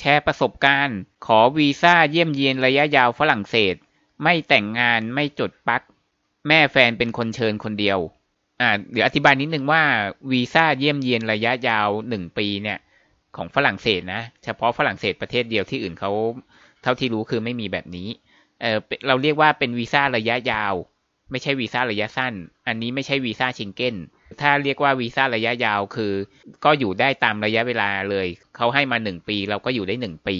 แชร์ประสบการณ์ ขอวีซ่าเยี่ยมเยียนระยะยาวฝรั่งเศส ไม่แต่งงานไม่จดปัก แม่แฟนเป็นคนเชิญคนเดียว อ่าเดี๋ยวอธิบายนิดนึงว่าวีซ่าเยี่ยมเยียนระยะยาวหนึ่งปีเนี่ย ของฝรั่งเศสนะ เฉพาะฝรั่งเศสประเทศเดียวที่อื่นเขาเท่าที่รู้คือไม่มีแบบนี้ เออเราเรียกว่าเป็นวีซ่าระยะยาว ไม่ใช่วีซ่าระยะสั้น อันนี้ไม่ใช่วีซ่าเชงเก้น ถ้าเรียกว่าวีซ่าระยะยาวคือ ก็อยู่ได้ตามระยะเวลาเลย เขาให้มาหนึ่งปี เราก็อยู่ได้หนึ่งปี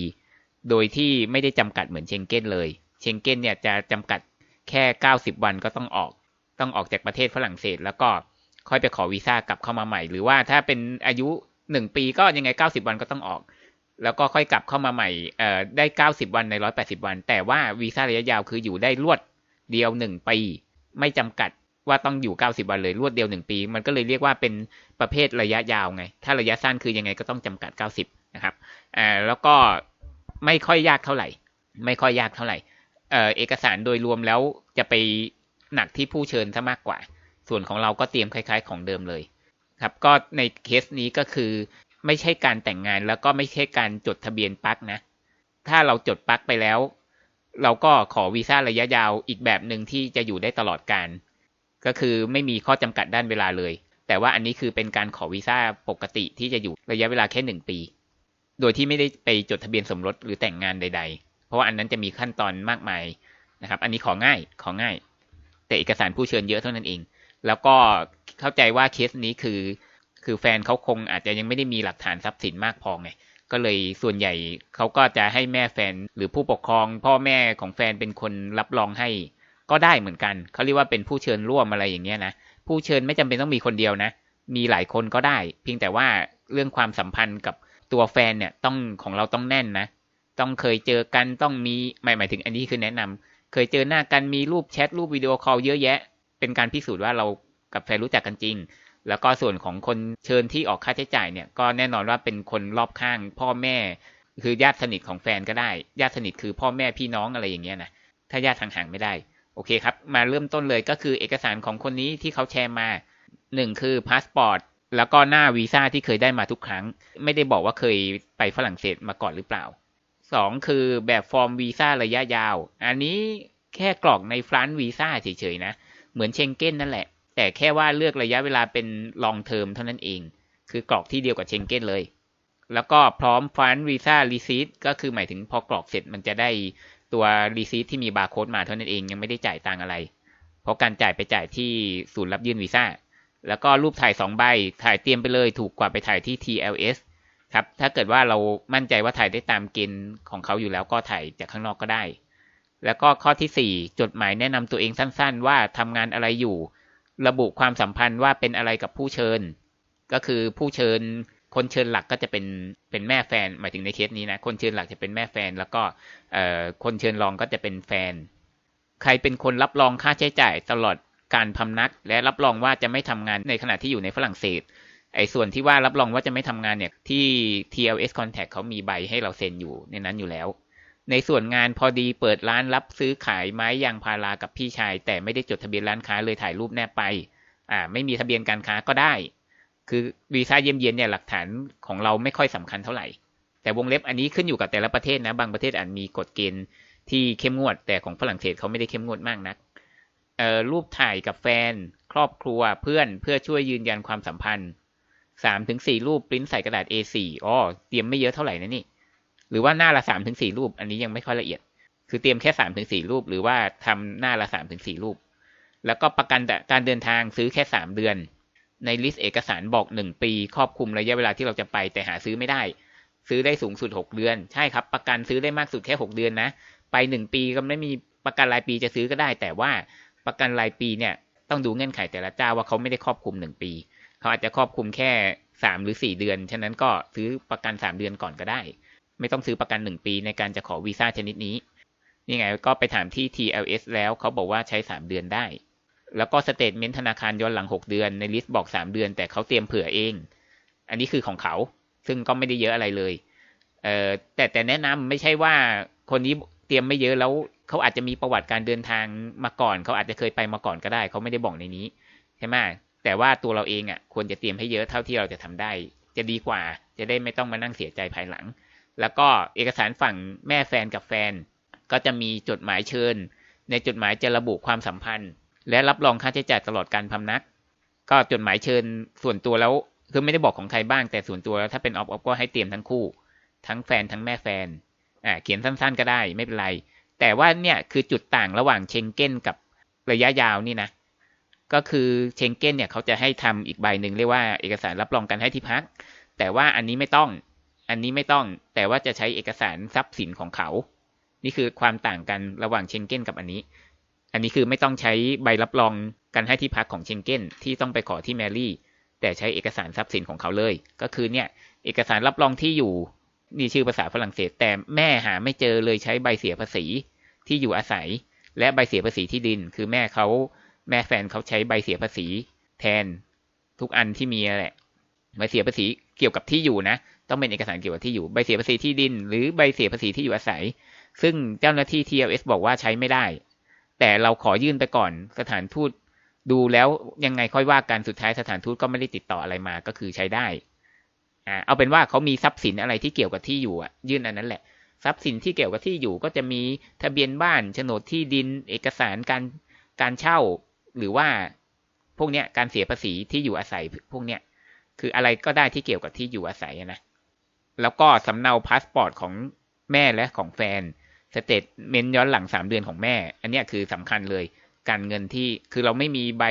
โดยที่ไม่ได้จำกัดเหมือนเชงเก้นเลย เชงเก้นเนี่ยจะจำกัดแค่เก้าสิบวันก็ต้องออก ต้องออกจากประเทศฝรั่งเศส แล้วก็ค่อยไปขอวีซ่ากลับเข้ามาใหม่ หรือว่าถ้าเป็นอายุหนึ่งปีก็ยังไงเก้าสิบวันก็ต้องออก แล้วก็ค่อยกลับเข้ามาใหม่เอ่อได้เก้าสิบวันในร้อยแปดสิบวัน แต่ว่าวีซ่าระยะยาวคืออยู่ได้รวดเดียวหนึ่งปี ไม่จำกัด ว่าต้องอยู่เก้าสิบวันเลยรวดเดียวหนึ่งปี มันก็เลยเรียกว่าเป็นประเภทระยะยาวไง ถ้าระยะสั้นคือยังไงก็ต้องจำกัดเก้าสิบนะครับอ่าแล้วก็ไม่ค่อยยากเท่าไหร่ ไม่ค่อยยากเท่าไหร่เออเอกสารโดยรวมแล้วจะไปหนักที่ผู้เชิญซะมากกว่า ส่วนของเราก็เตรียมคล้ายๆ ของเดิมเลยครับ ก็ในเคสนี้ก็คือไม่ใช่การแต่งงานแล้วก็ไม่ใช่การจดทะเบียนปักนะ ถ้าเราจดปักไปแล้ว เราก็ขอวีซ่าระยะยาวอีกแบบหนึ่งที่จะอยู่ได้ตลอดการ ก็คือไม่มีข้อจำกัดด้านเวลาเลย แต่ว่าอันนี้คือเป็นการขอวีซ่าปกติที่จะอยู่ระยะเวลาแค่หนึ่งปี โดยที่ไม่ได้ไปจดทะเบียนสมรสหรือแต่งงานใด ๆ เพราะว่าอันนั้นจะมีขั้นตอนมากมายนะครับ อันนี้ของง่ายของง่าย แต่เอกสารผู้เชิญเยอะเท่านั้นเอง แล้วก็เข้าใจว่าเคสนี้คือ คือแฟนเขาคงอาจจะยังไม่ได้มีหลักฐานทรัพย์สินมากพอไงก็เลยส่วนใหญ่เขาก็จะให้แม่แฟนหรือผู้ปกครอง พ่อแม่ของแฟนเป็นคนรับรองให้ ก็ได้เหมือนกัน เขาเรียกว่าเป็นผู้เชิญร่วมอะไรอย่างเงี้ยนะ ผู้เชิญไม่จำเป็นต้องมีคนเดียวนะ มีหลายคนก็ได้ เพียงแต่ว่าเรื่องความสัมพันธ์กับตัวแฟนเนี่ยต้องของเราต้องแน่นนะ ต้องเคยเจอกันต้องมีหมายหมายถึงอันนี้คือแนะนำเคยเจอหน้ากันมีรูปแชทรูปวิดีโอคอลเยอะแยะ เป็นการพิสูจน์ว่าเรากับแฟนรู้จักกันจริง แล้วก็ส่วนของคนเชิญที่ออกค่าใช้จ่ายเนี่ยก็แน่นอนว่าเป็นคนรอบข้าง พ่อแม่ คือญาติสนิทของแฟนก็ได้ ญาติสนิทคือพ่อแม่พี่น้องอะไรอย่างเงี้ยนะถ้าญาติห่างๆไม่ได้ โอเคครับ มาเริ่มต้นเลยก็คือเอกสารของคนนี้ที่เขาแชร์มาหนึ่งคือพาสปอร์ตแล้วก็หน้าวีซ่าที่เคยได้มาทุกครั้ง ไม่ได้บอกว่าเคยไปฝรั่งเศสมาก่อนหรือเปล่าสองคือแบบฟอร์มวีซ่าระยะยาว อันนี้แค่กรอกในฟรานต์วีซ่าเฉยๆนะ เหมือนเชงเก้นนั่นแหละ แต่แค่ว่าเลือกระยะเวลาเป็นลองเทอมเท่านั้นเอง คือกรอกที่เดียวกับเชงเก้นเลย แล้วก็พร้อมฟรานต์วีซ่ารีซีทก็คือหมายถึงพอกรอกเสร็จมันจะได้ ตัวรีซีทที่มีบาร์โค้ดมาเท่านั้นเองยังไม่ได้จ่ายตังอะไร เพราะการจ่ายไปจ่ายที่ศูนย์รับยื่นวีซ่า แล้วก็รูปถ่ายสองใบ ถ่ายเตรียมไปเลยถูกกว่าไปถ่ายที่ TLS ครับ ถ้าเกิดว่าเรามั่นใจว่าถ่ายได้ตามเกณฑ์ของเขาอยู่แล้วก็ถ่ายจากข้างนอกก็ได้ แล้วก็ข้อที่ 4 จดหมายแนะนำตัวเองสั้นๆ ว่าทำงานอะไรอยู่ ระบุความสัมพันธ์ว่าเป็นอะไรกับผู้เชิญ ก็คือผู้เชิญ คนเชิญหลักก็จะเป็นเป็นแม่แฟน หมายถึงในเคสนี้นะ คนเชิญหลักจะเป็นแม่แฟน แล้วก็เอ่อคนเชิญรองก็จะเป็นแฟน ใครเป็นคนรับรองค่าใช้จ่ายตลอดการพำนัก และรับรองว่าจะไม่ทำงานในขณะที่อยู่ในฝรั่งเศส ไอ้ส่วนที่ว่ารับรองว่าจะไม่ทำงานเนี่ยที่ TLS Contact เขามีใบให้เราเซ็นอยู่ในนั้นอยู่แล้ว ในส่วนงานพอดีเปิดร้านรับซื้อขายไม้ยางพารากับพี่ชาย แต่ไม่ได้จดทะเบียนร้านค้าเลยถ่ายรูปแนบไป อ่า ไม่มีทะเบียนการค้าก็ได้ คือวีซ่าเยี่ยมเยียนเนี่ยหลักฐานของเราไม่ค่อยสำคัญเท่าไหร่ แต่วงเล็บอันนี้ขึ้นอยู่กับแต่ละประเทศนะ บางประเทศอาจมีกฎเกณฑ์ที่เข้มงวด แต่ของฝรั่งเศสเขาไม่ได้เข้มงวดมากนักรูปถ่ายกับแฟน ครอบครัวเพื่อนเพื่อช่วยยืนยันความสัมพันธ์สามถึงสี่รูปปริ้นใส่กระดาษ A4 อ๋อเตรียมไม่เยอะเท่าไหร่นะนี่ หรือว่าหน้าละสามถึงสี่รูป อันนี้ยังไม่ค่อยละเอียด คือเตรียมแค่สามถึงสี่รูป หรือว่าทำหน้าละสามถึงสี่รูป แล้วก็ประกันการเดินทางซื้อแค่สามเดือน ในลิสต์เอกสารบอกหนึ่งปี ครอบคลุมระยะเวลาที่เราจะไปแต่หาซื้อไม่ได้ ซื้อได้สูงสุดหกเดือน ใช่ครับ ประกันซื้อได้มากสุดแค่หกเดือนนะ ไปหนึ่งปีก็ไม่มีประกันรายปีจะซื้อก็ได้ แต่ว่าประกันรายปีเนี่ยต้องดูเงื่อนไขแต่ละเจ้าว่าเขาไม่ได้ครอบคลุมหนึ่งปี เขาอาจจะครอบคลุมแค่สามหรือสี่เดือน ฉะนั้นก็ซื้อประกันสามเดือนก่อนก็ได้ ไม่ต้องซื้อประกันหนึ่งปีในการจะขอวีซ่าชนิดนี้ นี่ไงก็ไปถามที่ TLS แล้วเขาบอกว่าใช้สามเดือนได้ แล้วก็สเตทเมนต์ธนาคารย้อนหลังหกเดือนในลิสต์บอกสามเดือน แต่เขาเตรียมเผื่อเอง อันนี้คือของเขา ซึ่งก็ไม่ได้เยอะอะไรเลยเออแต่แต่แนะนำไม่ใช่ว่าคนนี้เตรียมไม่เยอะแล้วเขาอาจจะมีประวัติการเดินทางมาก่อน เขาอาจจะเคยไปมาก่อนก็ได้ เขาไม่ได้บอกในนี้ใช่ไหมแต่ว่าตัวเราเองอะควรจะเตรียมให้เยอะเท่าที่เราจะทำได้ จะดีกว่า จะได้ไม่ต้องมานั่งเสียใจภายหลัง แล้วก็เอกสารฝั่งแม่แฟนกับแฟน ก็จะมีจดหมายเชิญ ในจดหมายจะระบุความสัมพันธ์ และรับรองค่าใช้จ่ายตลอดการพำนัก ก็จดหมายเชิญส่วนตัวแล้วคือไม่ได้บอกของใครบ้างแต่ส่วนตัวแล้วถ้าเป็นออฟออฟก็ให้เตรียมทั้งคู่ ทั้งแฟนทั้งแม่แฟนอ่าเขียนสั้น ๆ ก็ได้ไม่เป็นไร แต่ว่าเนี่ยคือจุดต่างระหว่างเชงเก้นกับระยะยาวนี่นะก็คือเชงเก้นเนี่ยเขาจะให้ทำอีกใบหนึ่งเรียกว่าเอกสารรับรองการให้ที่พัก แต่ว่าอันนี้ไม่ต้อง อันนี้ไม่ต้อง แต่ว่าจะใช้เอกสารทรัพย์สินของเขา นี่คือความต่างกันระหว่างเชงเก้นกับอันนี้ อันนี้คือไม่ต้องใช้ใบรับรองการให้ที่พักของเชงเก้นที่ต้องไปขอที่แมรี่ แต่ใช้เอกสารทรัพย์สินของเขาเลย ก็คือเนี่ยเอกสารรับรองที่อยู่นี่ชื่อภาษาฝรั่งเศส แต่แม่หาไม่เจอเลยใช้ใบเสียภาษีที่อยู่อาศัย และใบเสียภาษีที่ดิน คือแม่เขาแม่แฟนเขาใช้ใบเสียภาษีแทนทุกอันที่มีแหละใบเสียภาษีเกี่ยวกับที่อยู่นะ ต้องเป็นเอกสารเกี่ยวกับที่อยู่ใบเสียภาษีที่ดิน หรือใบเสียภาษีที่อยู่อาศัย ซึ่งเจ้าหน้าที่ TLS บอกว่าใช้ไม่ได้ แต่เราขอยื่นไปก่อนสถานทูตดูแล้วยังไงค่อยว่ากันสุดท้ายสถานทูตก็ไม่ได้ติดต่ออะไรมาก็คือใช้ได้อ่าเอาเป็นว่าเขามีทรัพย์สินอะไรที่เกี่ยวกับที่อยู่อะ ยื่นอันนั้นแหละ ทรัพย์สินที่เกี่ยวกับที่อยู่ก็จะมีทะเบียนบ้านโฉนดที่ดินเอกสารการการเช่า หรือว่าพวกเนี้ยการเสียภาษีที่อยู่อาศัยพวกเนี้ยคืออะไรก็ได้ที่เกี่ยวกับที่อยู่อาศัยนะแล้วก็สำเนาพาสปอร์ตของแม่และของแฟน สเตทเมนต์ย้อนหลังสามเดือนของแม่ อันนี้คือสำคัญเลย การเงินที่คือเราไม่มีใบ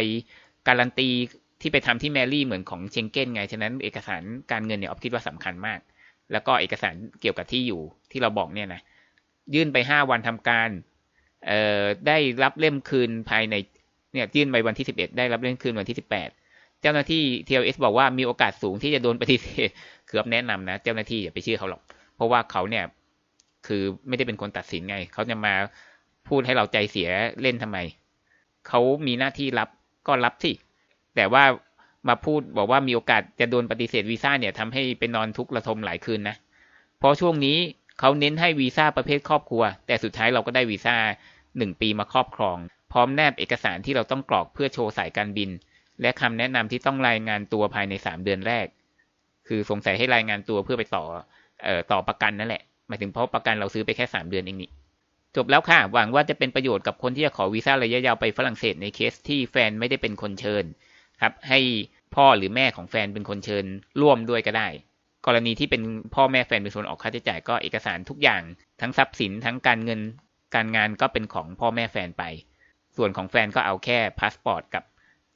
การันตีที่ไปทำที่แมรี่เหมือนของเชงเก้นไง ฉะนั้นเอกสารการเงินเนี่ยออฟคิดว่าสำคัญมาก แล้วก็เอกสารเกี่ยวกับที่อยู่ที่เราบอกเนี่ยนะ ยื่นไปห้าวันทำการเอ่อได้รับเล่มคืนภายในเนี่ยยื่นไปวันที่สิบเอ็ดได้รับเล่มคืนวันที่สิบแปดเจ้าหน้าที่ TLS บอกว่ามีโอกาสสูงที่จะโดนปฏิเสธคือแนะนำนะ เจ้าหน้าที่อย่าไปเชื่อเขาหรอก เพราะว่าเขาเนี่ย คือไม่ได้เป็นคนตัดสินไง เขาจะมาพูดให้เราใจเสียเล่นทำไม เขามีหน้าที่รับก็รับสิ แต่ว่ามาพูดบอกว่ามีโอกาสจะโดนปฏิเสธวีซ่าเนี่ยทำให้เป็นนอนทุกข์ระทมหลายคืนนะ เพราะช่วงนี้เขาเน้นให้วีซ่าประเภทครอบครัว แต่สุดท้ายเราก็ได้วีซ่าหนึ่งปีมาครอบครอง พร้อมแนบเอกสารที่เราต้องกรอกเพื่อโชว์สายการบิน และคำแนะนำที่ต้องรายงานตัวภายในสามเดือนแรก คือสงสัยให้รายงานตัวเพื่อไปต่อออต่อประกันนั่นแหละ หมายถึงเพราะประกันเราซื้อไปแค่สามเดือนเองนี่จบแล้วค่ะ หวังว่าจะเป็นประโยชน์กับคนที่จะขอวีซ่าระยะยาวไปฝรั่งเศสในเคสที่แฟนไม่ได้เป็นคนเชิญครับ ให้พ่อหรือแม่ของแฟนเป็นคนเชิญร่วมด้วยก็ได้ กรณีที่เป็นพ่อแม่แฟนเป็นคนออกค่าใช้จ่ายก็เอกสารทุกอย่าง ทั้งทรัพย์สินทั้งการเงินการงานก็เป็นของพ่อแม่แฟนไป ส่วนของแฟนก็เอาแค่พาสปอร์ตกับ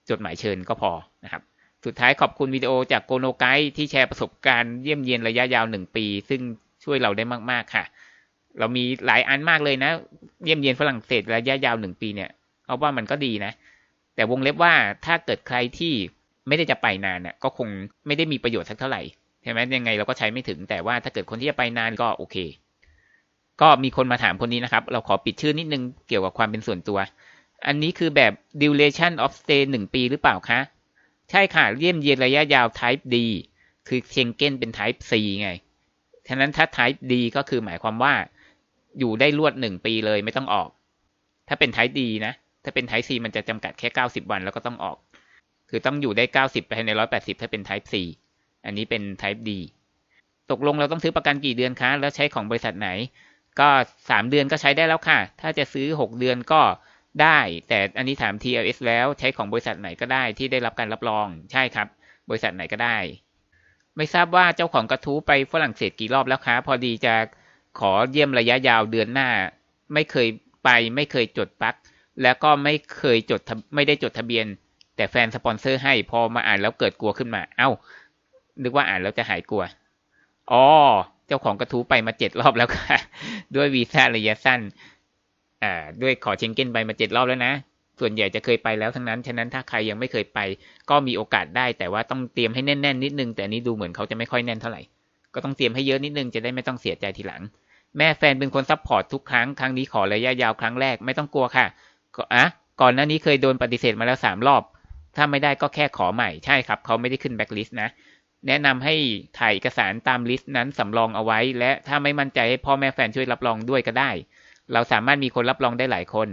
จดหมายเชิญก็พอนะครับ สุดท้ายขอบคุณวิดีโอจากโกโนไกที่แชร์ประสบการณ์เยี่ยมเยียนระยะยาวหนึ่งปี ซึ่ง ช่วยเราได้มากๆค่ะ เรามีหลายอันมากเลยนะ เยี่ยมเยียนฝรั่งเศสระยะยาวหนึ่งปีเนี่ย เอาว่ามันก็ดีนะ แต่วงเล็บว่าถ้าเกิดใครที่ไม่ได้จะไปนานเนี่ยก็คงไม่ได้มีประโยชน์สักเท่าไหร่ใช่ไหมยังไงเราก็ใช้ไม่ถึง แต่ว่าถ้าเกิดคนที่จะไปนานก็โอเค ก็มีคนมาถามคนนี้นะครับ เราขอปิดชื่อนิดนึงเกี่ยวกับความเป็นส่วนตัว อันนี้คือแบบ duration of stay หนึ่งปีหรือเปล่าคะใช่ค่ะเยี่ยมเยียนระยะยาว type D คือเชงเก้นเป็น type C ไง ฉะนั้นถ้า type D ก็คือหมายความว่าอยู่ได้รวดหนึ่งปีเลยไม่ต้องออก ถ้าเป็น type D นะ ถ้าเป็น type C มันจะจำกัดแค่เก้าสิบวันแล้วก็ต้องออก คือต้องอยู่ได้เก้าสิบภายในร้อยแปดสิบถ้าเป็น type C อันนี้เป็น type D ตกลงเราต้องซื้อประกันกี่เดือนคะ แล้วใช้ของบริษัทไหน ก็สามเดือนก็ใช้ได้แล้วค่ะ ถ้าจะซื้อหกเดือนก็ได้ แต่อันนี้ถาม TLS แล้วใช้ของบริษัทไหนก็ได้ที่ได้รับการรับรอง ใช่ครับ บริษัทไหนก็ได้ ไม่ทราบว่าเจ้าของกระทู้ไปฝรั่งเศสกี่รอบแล้วคะ พอดีจะขอเยี่ยมระยะยาวเดือนหน้า ไม่เคยไปไม่เคยจดปัก แล้วก็ไม่เคยจดไม่ได้จดทะเบียน แต่แฟนสปอนเซอร์ให้พอมาอ่านแล้วเกิดกลัวขึ้นมา เอ้า นึกว่าอ่านแล้วจะหายกลัวอ๋อเจ้าของกระทู้ไปมาเจ็ดรอบแล้วค่ะ ด้วยวีซ่าระยะสั้น อ่า ด้วยขอเชงเก้นไปมาเจ็ดรอบแล้วนะ ส่วนใหญ่จะเคยไปแล้วทั้งนั้น ฉะนั้นถ้าใครยังไม่เคยไป ก็มีโอกาสได้ แต่ว่าต้องเตรียมให้แน่นๆนิดนึง แต่นนี้ดูเหมือนเขาจะไม่ค่อยแน่นเท่าไหร่ ก็ต้องเตรียมให้เยอะนิดนึงจะได้ไม่ต้องเสียใจทีหลัง แม่แฟนเป็นคนซัพพอร์ตทุกครั้ง ครั้งนี้ขอระยะยาวครั้งแรกไม่ต้องกลัวค่ะ ก็อะก่อนหน้านี้เคยโดนปฏิเสธมาแล้วสามรอบ ถ้าไม่ได้ก็แค่ขอใหม่ ใช่ครับ เขาไม่ได้ขึ้นแบ็คลิสต์นะ แนะนำให้ถ่ายเอกสารตามลิสต์นั้นสำรองเอาไว้ และถ้าไม่มั่นใจให้พ่อแม่แฟนช่วยรับรองด้วยก็ได้ เราสามารถมีคนรับรองได้หลายคน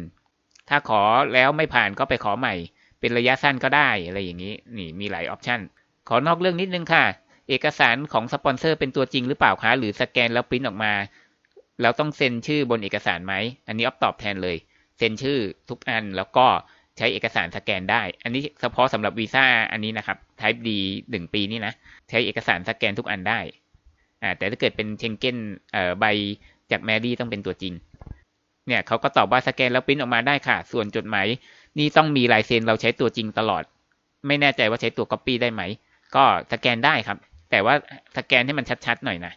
ถ้าขอแล้วไม่ผ่านก็ไปขอใหม่ เป็นระยะสั้นก็ได้อะไรอย่างนี้ นี่มีหลายออปชันขอนอกเรื่องนิดนึงค่ะ เอกสารของสปอนเซอร์เป็นตัวจริงหรือเปล่าคะ หรือสแกนแล้วปริ้นออกมาแล้วต้องเซ็นชื่อบนเอกสารไหม อันนี้ออฟตอบแทนเลย เซ็นชื่อทุกอันแล้วก็ใช้เอกสารสแกนได้ อันนี้เฉพาะสำหรับวีซ่าอันนี้นะครับ Type D หนึ่งปีนี่นะ ใช้เอกสารสแกนทุกอันได้อ่าแต่ถ้าเกิดเป็นเชงเก้นเอ่อใบจากแมรี่ต้องเป็นตัวจริง เนี่ยเขาก็ตอบว่าสแกนแล้วปริ้นออกมาได้ค่ะ ส่วนจดหมายนี่ต้องมีลายเซ็นเราใช้ตัวจริงตลอด ไม่แน่ใจว่าใช้ตัว Copy ได้ไหม ก็สแกนได้ครับ แต่ว่าสแกนให้มันชัดๆหน่อยนะ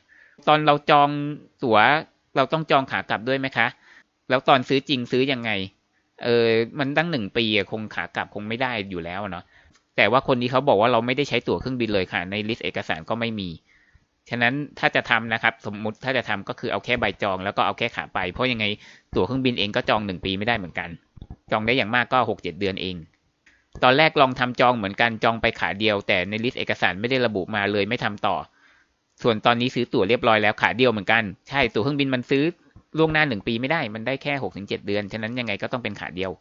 ตอนเราจองตั๋วเราต้องจองขากลับด้วยไหมคะ แล้วตอนซื้อจริงซื้อยังไง เออมันตั้งหนึ่งปีคงขากลับคงไม่ได้อยู่แล้วเนาะแต่ว่าคนนี้เขาบอกว่าเราไม่ได้ใช้ตั๋วเครื่องบินเลยค่ะ ในลิสต์เอกสารก็ไม่มี ฉะนั้นถ้าจะทำนะครับ สมมุติถ้าจะทำก็คือเอาแค่ใบจองแล้วก็เอาแค่ขาไป เพราะยังไงตั๋วเครื่องบินเองก็จองหนึ่งปีไม่ได้เหมือนกัน จองได้อย่างมากก็หกเจ็ดเดือนเอง ตอนแรกลองทำจองเหมือนกันจองไปขาเดียว แต่ในลิสต์เอกสารไม่ได้ระบุมาเลยไม่ทำต่อ ส่วนตอนนี้ซื้อตั๋วเรียบร้อยแล้วขาเดียวเหมือนกันใช่ตั๋วเครื่องบินมันซื้อล่วงหน้าหนึ่งปีไม่ได้มันได้แค่หกถึงเจ็ดเดือนฉะนั้นยังไงก็ต้องเป็นขาเดียว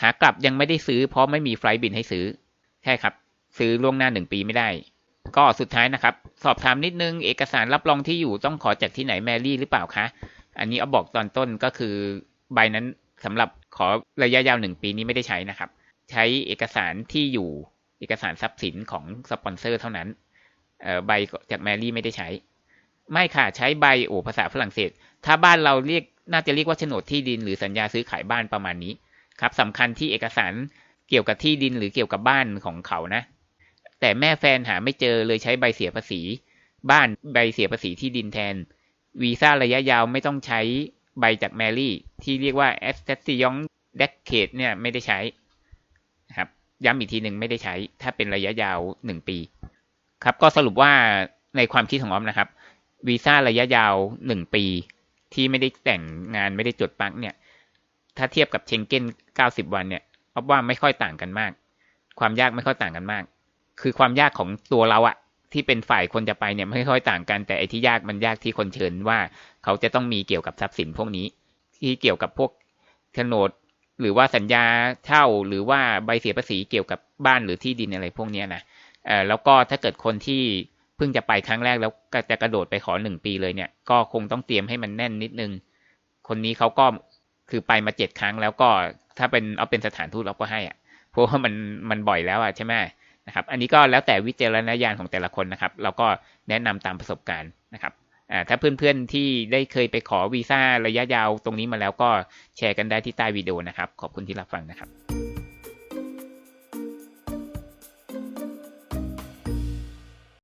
ขากลับยังไม่ได้ซื้อเพราะไม่มีไฟล์บินให้ซื้อใช่ครับ ซื้อล่วงหน้าหนึ่งปีไม่ได้ ก็สุดท้ายนะครับ สอบถามนิดนึงเอกสารรับรองที่อยู่ต้องขอจากที่ไหนแมรี่หรือเปล่าคะ อันนี้เอาบอกตอนต้นก็คือใบนั้นสำหรับขอระยะยาวหนึ่งปีนี้ไม่ได้ใช้นะครับ ใช้เอกสารที่อยู่เอกสารทรัพย์สินของสปอนเซอร์เท่านั้นใบจากแมรี่ไม่ได้ใช้ ไม่ค่ะใช้ใบโอภาษาฝรั่งเศส ถ้าบ้านเราเรียกน่าจะเรียกว่าโฉนดที่ดินหรือสัญญาซื้อขายบ้านประมาณนี้ครับสำคัญที่เอกสารเกี่ยวกับที่ดินหรือเกี่ยวกับบ้านของเขานะ แต่แม่แฟนหาไม่เจอเลยใช้ใบเสียภาษี บ้านใบเสียภาษีที่ดินแทน วีซ่าระยะยาวไม่ต้องใช้ใบจากแมรี่ ที่เรียกว่า a s t a t i o n d e c a d e เนี่ยไม่ได้ใช้นะครับย้ำอีกทีหนึ่งไม่ได้ใช้ ถ้าเป็นระยะยาวหนึ่งปี ครับก็สรุปว่าในความคิดของออมนะครับวีซ่าระยะยาวหนึ่งปี ที่ไม่ได้แต่งงานไม่ได้จดปักเนี่ย ถ้าเทียบกับเชงเก้น 90 วันเนี่ยออฟว่าไม่ค่อยต่างกันมาก ความยากไม่ค่อยต่างกันมาก คือความยากของตัวเราอะที่เป็นฝ่ายคนจะไปเนี่ยไม่ค่อยต่างกัน แต่ไอ้ที่ยากมันยากที่คนเชิญว่า เขาจะต้องมีเกี่ยวกับทรัพย์สินพวกนี้ ที่เกี่ยวกับพวกโฉนดหรือว่าสัญญาเช่าหรือว่าใบเสียภาษีเกี่ยวกับบ้านหรือที่ดินอะไรพวกนี้นะเออแล้วก็ถ้าเกิดคนที่เพิ่งจะไปครั้งแรกแล้วก็จะกระโดดไปขอหนึ่งปีเลยเนี่ย ก็คงต้องเตรียมให้มันแน่นนิดนึง คนนี้เขาก็คือไปมาเจ็ดครั้งแล้วก็ถ้าเป็นเอาเป็นสถานทูตเราก็ให้อะเพราะว่ามันมันบ่อยแล้วอะใช่ไหม นะครับ อันนี้ก็แล้วแต่วิจารณญาณของแต่ละคนนะครับ เราก็แนะนำตามประสบการณ์นะครับถ้าเพื่อนๆที่ได้เคยไปขอวีซ่าระยะยาวตรงนี้มาแล้วก็แชร์กันได้ที่ใต้วิดีโอนะครับ ขอบคุณที่รับฟังนะครับ